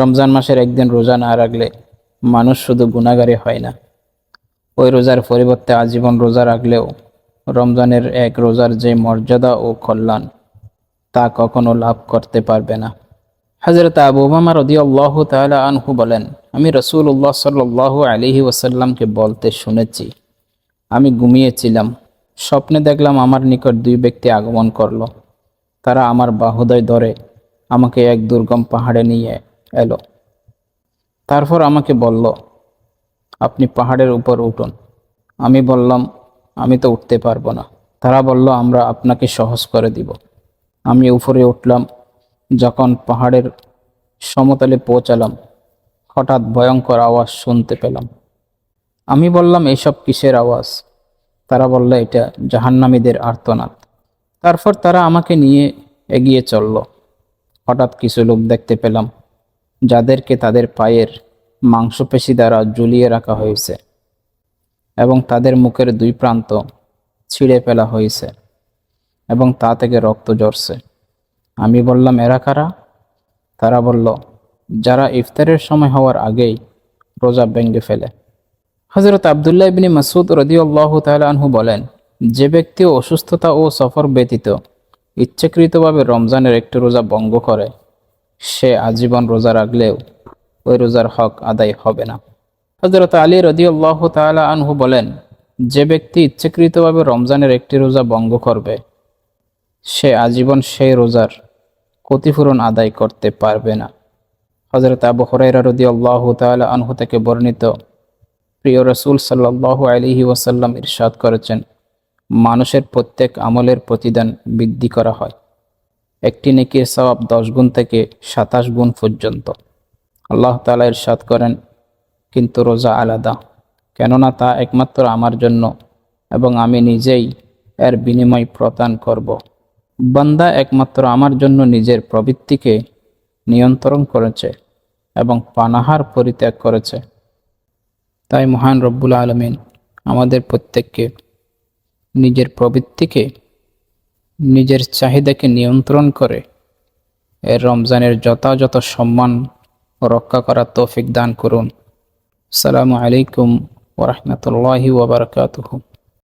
রমজান মাসের একদিন রোজা না রাখলে মানুষ শুধু গুণাগারী হয় না। ওই রোজার পরিবর্তে আজীবন রোজা রাখলেও রমজানের এক রোজার যে মর্যাদা ও কল্যাণ, তা কখনো লাভ করতে পারবে না। হজরত আবু মামা রদি আল্লাহ তালা আনহু বলেন, আমি রসুল উল্লাহ সাল্লাহ আলিহি ওসাল্লামকে বলতে শুনেছি। আমি ঘুমিয়েছিলাম, স্বপ্নে দেখলাম আমার নিকট দুই ব্যক্তি আগমন করল। তারা আমার বাহুদয় ধরে আমাকে এক দুর্গম পাহাড়ে নিয়ে এলো। তারপর আমাকে বলল, আপনি পাহাড়ের উপর উঠুন। আমি বললাম, আমি তো উঠতে পারব না। তারা বলল, আমরা আপনাকে সহজ করে দিব। আমি উপরে উঠলাম। যখন পাহাড়ের সমতলে পৌঁছালাম, হঠাৎ ভয়ঙ্কর আওয়াজ শুনতে পেলাম। আমি বললাম, এসব কিসের আওয়াজ? তারা বলল, এটা জাহান্নামীদের আর্তনাদ। তারপর তারা আমাকে নিয়ে এগিয়ে চলল। হঠাৎ কিছু লোক দেখতে পেলাম। যাদেরকে তাদের পায়ের মাংসপেশি দ্বারা ঝুলিয়ে রাখা হয়েছে এবং তাদের মুখের দুই প্রান্ত ছিঁড়ে ফেলা হয়েছে এবং তা থেকে রক্ত ঝরছে। আমি বললাম, এরা কারা? তারা বলল, যারা ইফতারের সময় হওয়ার আগেই রোজা ভেঙ্গে ফেলে। হজরত আবদুল্লাহ ইবনি মাসুদ রদিউল্লাহ আনহু বলেন, যে ব্যক্তি অসুস্থতা ও সফর ব্যতীত ইচ্ছাকৃতভাবে রমজানের একটি রোজা ভঙ্গ করে সে আজীবন রোজা রাখলেও ওই রোজার হক আদায় হবে না। হজরত আলী রদিউল্লাহ তালা আনহু বলেন, যে ব্যক্তি ইচ্ছাকৃতভাবে রমজানের একটি রোজা ভঙ্গ করবে, সে আজীবন সেই রোজার ক্ষতিপূরণ আদায় করতে পারবে না। হজরত আবু হরাইরা রদি আল্লাহ তালা আনহু থেকে বর্ণিত প্রিয় রসুল সাল্লাহ আলিহি ওয়াসাল্লাম ইরশাদ করেছেন, মানুষের প্রত্যেক আমলের প্রতিদান বৃদ্ধি করা হয়। একটি নেকির সবাব দশ গুণ থেকে সাতাশ গুণ পর্যন্ত। আল্লাহ তালা ইরশাদ করেন, কিন্তু রোজা আলাদা। কেননা তা একমাত্র আমার জন্য এবং আমি নিজেই এর বিনিময় প্রদান করব। বান্দা একমাত্র আমার জন্য নিজের প্রবৃত্তিকে নিয়ন্ত্রণ করেছে এবং পানাহার পরিত্যাগ করেছে। তাই মহান রব্বুল আলমিন আমাদের প্রত্যেককে নিজের প্রবৃত্তিকে নিজের চাহিদাকে নিয়ন্ত্রণ করে এর রমজানের যথাযথ সম্মান রক্ষা করার তৌফিক দান করুন। সালামু আলাইকুম ওরহমতুল্লাহি ওবরকাতুহু